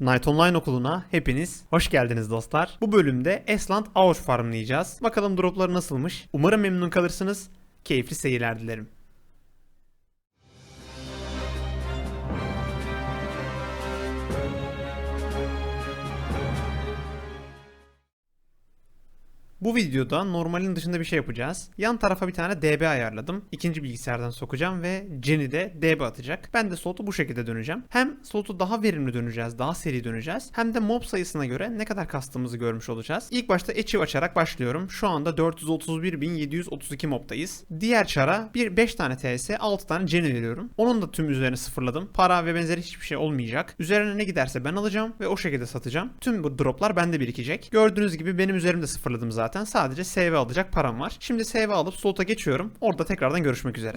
Night Online okuluna hepiniz hoş geldiniz dostlar. Bu bölümde Esland Auş farmlayacağız. Bakalım dropları nasılmış. Umarım memnun kalırsınız. Keyifli seyirler dilerim. Bu videoda normalin dışında bir şey yapacağız. Yan tarafa bir tane DB ayarladım. İkinci bilgisayardan sokacağım ve Jenny de DB atacak. Ben de slotu bu şekilde döneceğim. Hem slotu daha verimli döneceğiz, daha seri döneceğiz. Hem de mob sayısına göre ne kadar kastığımızı görmüş olacağız. İlk başta Achieve açarak başlıyorum. Şu anda 431.732 mobdayız. Diğer çara bir 5 tane TS, 6 tane Jenny veriyorum. Onun da tüm üzerine sıfırladım. Para ve benzeri hiçbir şey olmayacak. Üzerine ne giderse ben alacağım ve o şekilde satacağım. Tüm bu droplar bende birikecek. Gördüğünüz gibi benim üzerimde sıfırladım zaten. Sadece SV alacak param var. Şimdi SV alıp slota geçiyorum. Orada tekrardan görüşmek üzere.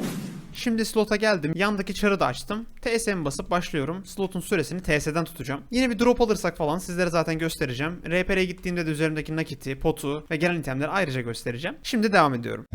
Şimdi slota geldim. Yandaki çarı da açtım. TSM basıp başlıyorum. Slotun süresini TS'den tutacağım. Yine bir drop alırsak falan sizlere zaten göstereceğim. RPR'ye gittiğimde de üzerimdeki nakiti, potu ve gelen itemleri ayrıca göstereceğim. Şimdi devam ediyorum.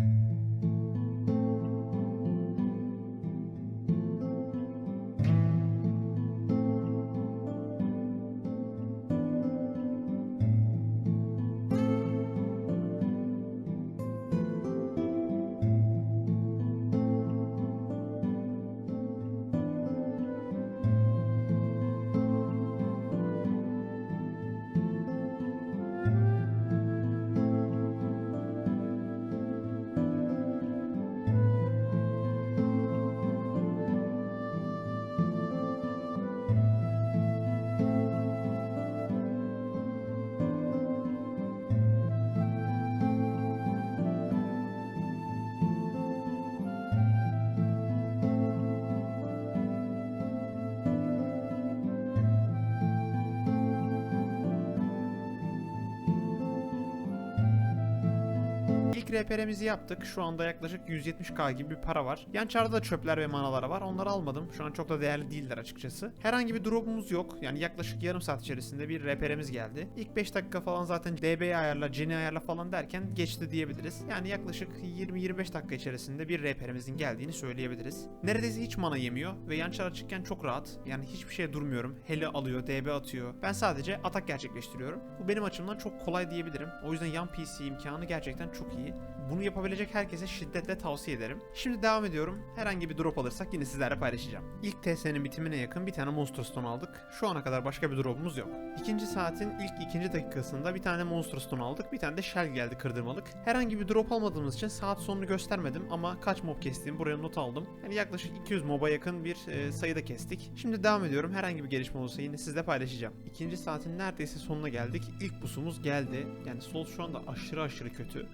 İlk RPR'mizi yaptık. Şu anda yaklaşık 170k gibi bir para var. Yan çarda da çöpler ve manalara var. Onları almadım. Şu an çok da değerli değiller açıkçası. Herhangi bir drop'umuz yok. Yani yaklaşık yarım saat içerisinde bir RPR'miz geldi. İlk 5 dakika falan zaten DB'yi ayarla, Jenny ayarla falan derken geçti diyebiliriz. Yani yaklaşık 20-25 dakika içerisinde bir RPR'imizin geldiğini söyleyebiliriz. Neredeyse hiç mana yemiyor ve yan çar açıkken çok rahat. Yani hiçbir şeye durmuyorum. Hele alıyor, DB atıyor. Ben sadece atak gerçekleştiriyorum. Bu benim açımdan çok kolay diyebilirim. O yüzden yan PC imkanı gerçekten çok iyi. Bunu yapabilecek herkese şiddetle tavsiye ederim. Şimdi devam ediyorum. Herhangi bir drop alırsak yine sizlerle paylaşacağım. İlk TS'nin bitimine yakın bir tane Monster aldık. Şu ana kadar başka bir drop'umuz yok. İkinci saatin ilk ikinci dakikasında bir tane Monster aldık. Bir tane de Shell geldi kırdırmalık. Herhangi bir drop almadığımız için saat sonunu göstermedim ama kaç mob kestiğimi buraya not aldım. Yani yaklaşık 200 moba yakın bir e, sayıda kestik. Şimdi devam ediyorum. Herhangi bir gelişme olursa yine sizle paylaşacağım. İkinci saatin neredeyse sonuna geldik. İlk busumuz geldi. Yani sol şu anda aşırı aşırı kötü.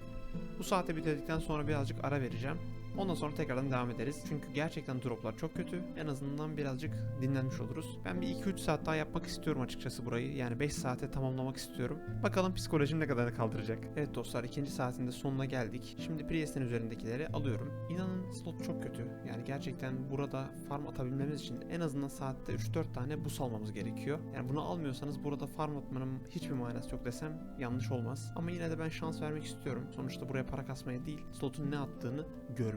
Bu saate bitirdikten sonra birazcık ara vereceğim. Ondan sonra tekrardan devam ederiz. Çünkü gerçekten droplar çok kötü. En azından birazcık dinlenmiş oluruz. Ben bir 2-3 saat daha yapmak istiyorum açıkçası burayı. Yani 5 saate tamamlamak istiyorum. Bakalım psikolojim ne kadar kaldıracak. Evet dostlar ikinci saatin de sonuna geldik. Şimdi Priest'in üzerindekileri alıyorum. İnanın slot çok kötü. Yani gerçekten burada farm atabilmemiz için en azından saatte 3-4 tane bus almamız gerekiyor. Yani bunu almıyorsanız burada farm atmanın hiçbir manası yok desem yanlış olmaz. Ama yine de ben şans vermek istiyorum. Sonuçta buraya para kasmaya değil, slotun ne attığını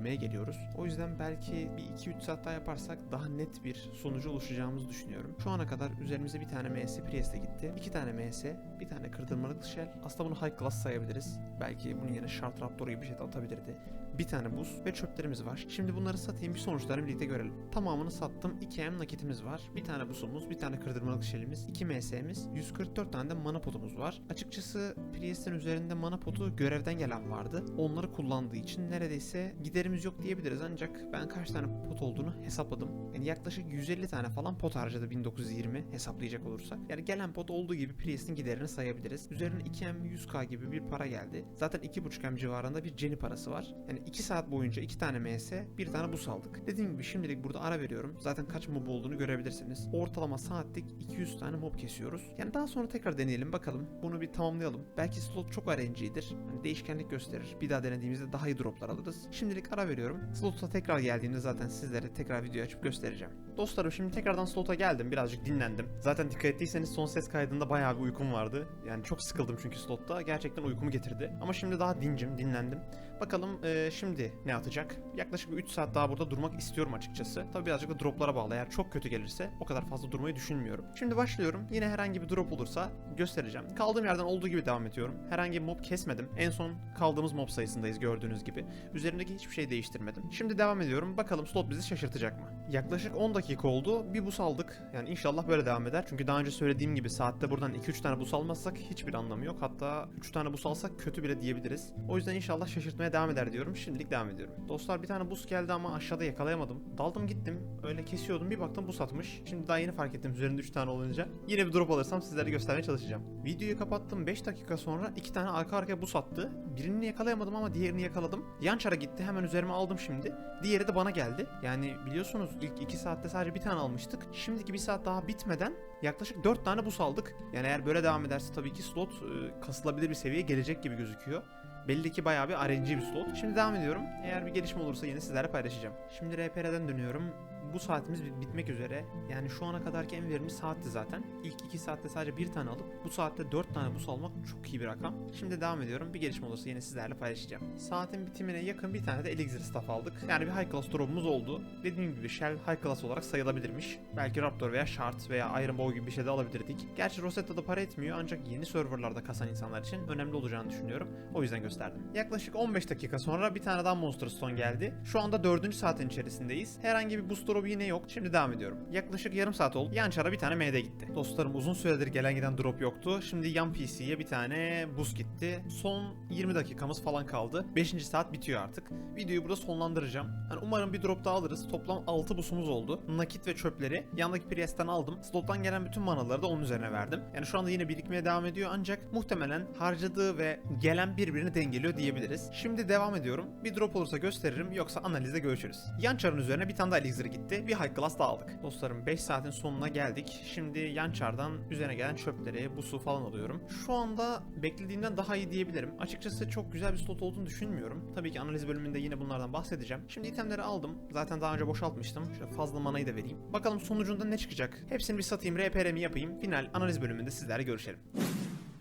görmeye geliyoruz. O yüzden belki bir 2-3 saat daha yaparsak daha net bir sonuca ulaşacağımızı düşünüyorum. Şu ana kadar üzerimize bir tane MS Priest'e gitti. iki tane MS, bir tane kırdırmalık shell. Aslında bunu high class sayabiliriz. Belki bunun yerine Shard Raptor gibi bir şey de atabilirdi. Bir tane buz ve çöplerimiz var. Şimdi bunları satayım bir sonuçlarını birlikte görelim. Tamamını sattım. 2M nakitimiz var. Bir tane buzumuz, bir tane kırdırmalık shellimiz, 2 MS'miz, 144 tane de mana potumuz var. Açıkçası Priest'in üzerinde mana potu görevden gelen vardı. Onları kullandığı için neredeyse giderimiz yok diyebiliriz ancak ben kaç tane pot olduğunu hesapladım. Yani yaklaşık 150 tane falan pot harcadı 1920 hesaplayacak olursak. Yani gelen pot olduğu gibi Priest'in giderini sayabiliriz. Üzerine 2M 100k gibi bir para geldi. Zaten 2.5M civarında bir Jenny parası var. Yani 2 saat boyunca 2 tane MS, bir tane bus aldık. Dediğim gibi şimdilik burada ara veriyorum. Zaten kaç mob olduğunu görebilirsiniz. Ortalama saatlik 200 tane mob kesiyoruz. Yani daha sonra tekrar deneyelim bakalım. Bunu bir tamamlayalım. Belki slot çok RNG'dir. Hani değişkenlik gösterir. Bir daha denediğimizde daha iyi droplar alırız. Şimdilik ara veriyorum. Slot'a tekrar geldiğimde zaten sizlere tekrar video açıp göstereceğim. Dostlarım şimdi tekrardan slota geldim. Birazcık dinlendim. Zaten dikkat ettiyseniz son ses kaydında bayağı bir uykum vardı. Yani çok sıkıldım çünkü slotta. Gerçekten uykumu getirdi. Ama şimdi daha dincim, dinlendim. Bakalım e, şimdi ne atacak? Yaklaşık bir 3 saat daha burada durmak istiyorum açıkçası. Tabii birazcık da droplara bağlı. Eğer çok kötü gelirse o kadar fazla durmayı düşünmüyorum. Şimdi başlıyorum. Yine herhangi bir drop olursa göstereceğim. Kaldığım yerden olduğu gibi devam ediyorum. Herhangi bir mob kesmedim. En son kaldığımız mob sayısındayız gördüğünüz gibi. Üzerimdeki hiçbir şey değiştirmedim. Şimdi devam ediyorum. Bakalım slot bizi şaşırtacak mı? Yaklaşık 10 dakika oldu. Bir bus aldık. Yani inşallah böyle devam eder. Çünkü daha önce söylediğim gibi saatte buradan 2-3 tane bus almazsak hiçbir anlamı yok. Hatta 3 tane bus alsak kötü bile diyebiliriz. O yüzden inşallah şaşırtmaya devam eder diyorum. Şimdilik devam ediyorum. Dostlar bir tane bus geldi ama aşağıda yakalayamadım. Daldım gittim. Öyle kesiyordum. Bir baktım bus atmış. Şimdi daha yeni fark ettim üzerinde 3 tane olunca. Yine bir drop alırsam sizlere göstermeye çalışacağım. Videoyu kapattım. 5 dakika sonra 2 tane arka arkaya bus attı. Birini yakalayamadım ama diğerini yakaladım. Yan çara gitti. Hemen üzerime aldım şimdi. Diğeri de bana geldi. Yani biliyorsunuz ilk 2 saatte sadece bir tane almıştık. Şimdiki bir saat daha bitmeden yaklaşık 4 tane bus aldık. Yani eğer böyle devam ederse tabii ki slot e, kasılabilir bir seviyeye gelecek gibi gözüküyor. Belli ki bayağı bir RNG bir slot. Şimdi devam ediyorum. Eğer bir gelişme olursa yine sizlerle paylaşacağım. Şimdi RPR'den dönüyorum. Bu saatimiz bit- bitmek üzere. Yani şu ana kadarki en verimli saatti zaten. İlk 2 saatte sadece bir tane alıp bu saatte 4 tane bus almak çok iyi bir rakam. Şimdi devam ediyorum. Bir gelişme olursa yine sizlerle paylaşacağım. Saatin bitimine yakın bir tane de Elixir staff aldık. Yani bir high class drop'umuz oldu. Dediğim gibi Shell high class olarak sayılabilirmiş. Belki Raptor veya Shard veya Iron Bow gibi bir şey de alabilirdik. Gerçi Rosetta'da para etmiyor ancak yeni serverlarda kasan insanlar için önemli olacağını düşünüyorum. O yüzden gösterdim. Yaklaşık 15 dakika sonra bir tane daha Monster Stone geldi. Şu anda 4. saatin içerisindeyiz. Herhangi bir boost drop yine yok. Şimdi devam ediyorum. Yaklaşık yarım saat oldu. Yan çara bir tane MD gitti. Dostlarım uzun süredir gelen giden drop yoktu. Şimdi yan PC'ye bir tane boost gitti. Son 20 dakikamız falan kaldı. 5. saat bitiyor artık. Videoyu burada sonlandıracağım. Hani umarım bir drop daha alırız. Toplam 6 busumuz oldu. Nakit ve çöpleri yandaki Priest'ten aldım. Slottan gelen bütün manaları da onun üzerine verdim. Yani şu anda yine birikmeye devam ediyor ancak muhtemelen harcadığı ve gelen birbirini dengeliyor diyebiliriz. Şimdi devam ediyorum. Bir drop olursa gösteririm yoksa analizde görüşürüz. Yan çarın üzerine bir tane daha elixir gitti. Bir high class daha aldık. Dostlarım 5 saatin sonuna geldik. Şimdi yan çardan üzerine gelen çöpleri, busu falan alıyorum. Şu anda beklediğimden daha iyi diyebilirim. Açıkçası çok güzel bir slot olduğunu düşünmüyorum. Tabii ki analiz bölümünde yine bunlardan bahsedeceğim. Şimdi itemleri aldım. Zaten daha önce boşaltmıştım. Şöyle fazla manayı da vereyim. Bakalım sonucunda ne çıkacak? Hepsini bir satayım, RPR'mi yapayım. Final analiz bölümünde sizlerle görüşelim.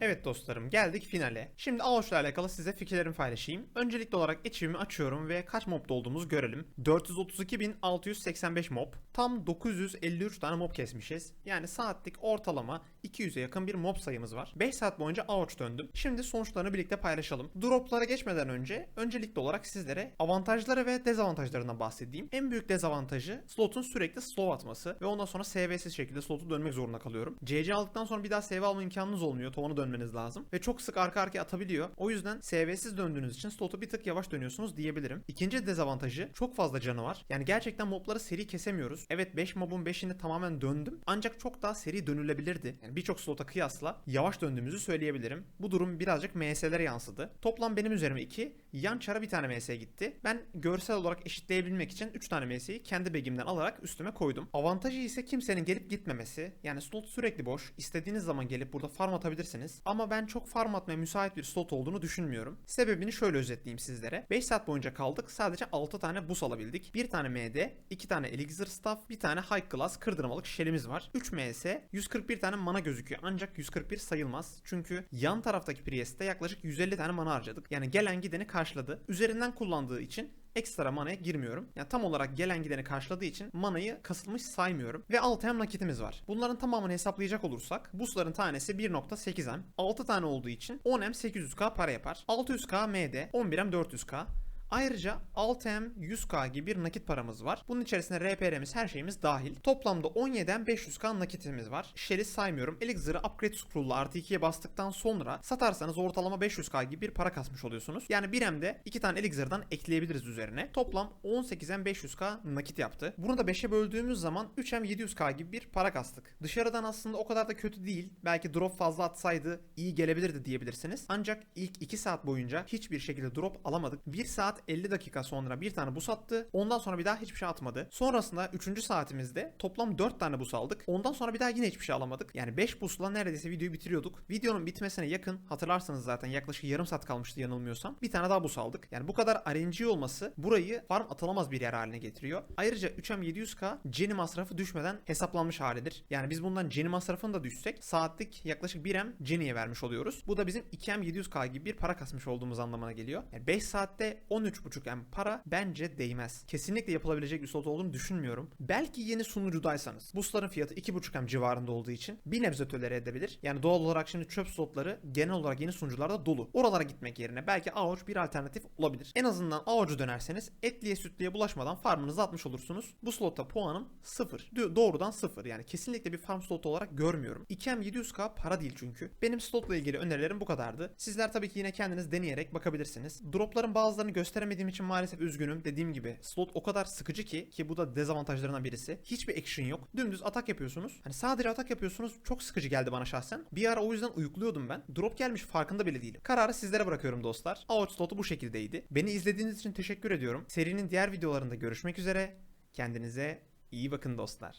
Evet dostlarım geldik finale. Şimdi Ağuş'la alakalı size fikirlerimi paylaşayım. Öncelikli olarak içimi açıyorum ve kaç mobda olduğumuzu görelim. 432.685 mob. Tam 953 tane mob kesmişiz. Yani saatlik ortalama 200'e yakın bir mob sayımız var. 5 saat boyunca Ağuş döndüm. Şimdi sonuçlarını birlikte paylaşalım. Droplara geçmeden önce öncelikli olarak sizlere avantajları ve dezavantajlarından bahsedeyim. En büyük dezavantajı slotun sürekli slow atması ve ondan sonra SV'siz şekilde slotu dönmek zorunda kalıyorum. CC aldıktan sonra bir daha SV alma imkanınız olmuyor. Tovanı dönmeniz lazım. Ve çok sık arka arkaya atabiliyor. O yüzden SV'siz döndüğünüz için slotu bir tık yavaş dönüyorsunuz diyebilirim. İkinci dezavantajı çok fazla canı var. Yani gerçekten mobları seri kesemiyoruz. Evet 5 mobun 5'ini tamamen döndüm. Ancak çok daha seri dönülebilirdi. Yani birçok slota kıyasla yavaş döndüğümüzü söyleyebilirim. Bu durum birazcık MS'lere yansıdı. Toplam benim üzerime 2, yan çara bir tane MS gitti. Ben görsel olarak eşitleyebilmek için 3 tane MS'yi kendi begimden alarak üstüme koydum. Avantajı ise kimsenin gelip gitmemesi. Yani slot sürekli boş. İstediğiniz zaman gelip burada farm atabilirsiniz. Ama ben çok farm atmaya müsait bir slot olduğunu düşünmüyorum. Sebebini şöyle özetleyeyim sizlere. 5 saat boyunca kaldık. Sadece 6 tane bus alabildik. 1 tane MD, 2 tane Elixir Staff, bir tane High Class kırdırmalık shell'imiz var. 3 MS, 141 tane mana gözüküyor. Ancak 141 sayılmaz. Çünkü yan taraftaki Priest'te yaklaşık 150 tane mana harcadık. Yani gelen gideni karşıladı. Üzerinden kullandığı için ekstra manaya girmiyorum. Yani tam olarak gelen gideni karşıladığı için manayı kasılmış saymıyorum. Ve 6 hem nakitimiz var. Bunların tamamını hesaplayacak olursak busların tanesi 1.8 hem. 6 tane olduğu için 10 hem 800k para yapar. 600k MD, 11 hem 400k. Ayrıca 6M 100k gibi bir nakit paramız var. Bunun içerisinde RPR'miz her şeyimiz dahil. Toplamda 17M 500k nakitimiz var. Shell'i saymıyorum. Elixir'ı upgrade scroll'la artı 2'ye bastıktan sonra satarsanız ortalama 500k gibi bir para kasmış oluyorsunuz. Yani 1M'de 2 tane Elixir'dan ekleyebiliriz üzerine. Toplam 18M 500k nakit yaptı. Bunu da 5'e böldüğümüz zaman 3M 700k gibi bir para kastık. Dışarıdan aslında o kadar da kötü değil. Belki drop fazla atsaydı iyi gelebilirdi diyebilirsiniz. Ancak ilk 2 saat boyunca hiçbir şekilde drop alamadık. 1 saat 50 dakika sonra bir tane bus attı. Ondan sonra bir daha hiçbir şey atmadı. Sonrasında 3. saatimizde toplam 4 tane bus aldık. Ondan sonra bir daha yine hiçbir şey alamadık. Yani 5 busla neredeyse videoyu bitiriyorduk. Videonun bitmesine yakın hatırlarsanız zaten yaklaşık yarım saat kalmıştı yanılmıyorsam. Bir tane daha bus aldık. Yani bu kadar RNG olması burayı farm atılamaz bir yer haline getiriyor. Ayrıca 3M 700K Jenny masrafı düşmeden hesaplanmış halidir. Yani biz bundan Jenny masrafını da düşsek saatlik yaklaşık 1M Jenny'ye vermiş oluyoruz. Bu da bizim 2M 700K gibi bir para kasmış olduğumuz anlamına geliyor. Yani 5 saatte 13 13.5M para bence değmez. Kesinlikle yapılabilecek bir slot olduğunu düşünmüyorum. Belki yeni sunucudaysanız bu slotların fiyatı 2.5M civarında olduğu için bir nebze tolere edebilir. Yani doğal olarak şimdi çöp slotları genel olarak yeni sunucularda dolu. Oralara gitmek yerine belki AOC bir alternatif olabilir. En azından AOC'u dönerseniz etliye sütlüye bulaşmadan farmınızı atmış olursunuz. Bu slotta puanım 0. Dö- Doğrudan 0. Yani kesinlikle bir farm slotu olarak görmüyorum. 2M 700k para değil çünkü. Benim slotla ilgili önerilerim bu kadardı. Sizler tabii ki yine kendiniz deneyerek bakabilirsiniz. Dropların bazılarını gösteremediğim için maalesef üzgünüm. Dediğim gibi slot o kadar sıkıcı ki ki bu da dezavantajlarından birisi. Hiçbir action yok. Dümdüz atak yapıyorsunuz. Hani sadece atak yapıyorsunuz. Çok sıkıcı geldi bana şahsen. Bir ara o yüzden uyukluyordum ben. Drop gelmiş farkında bile değilim. Kararı sizlere bırakıyorum dostlar. Out slotu bu şekildeydi. Beni izlediğiniz için teşekkür ediyorum. Serinin diğer videolarında görüşmek üzere. Kendinize iyi bakın dostlar.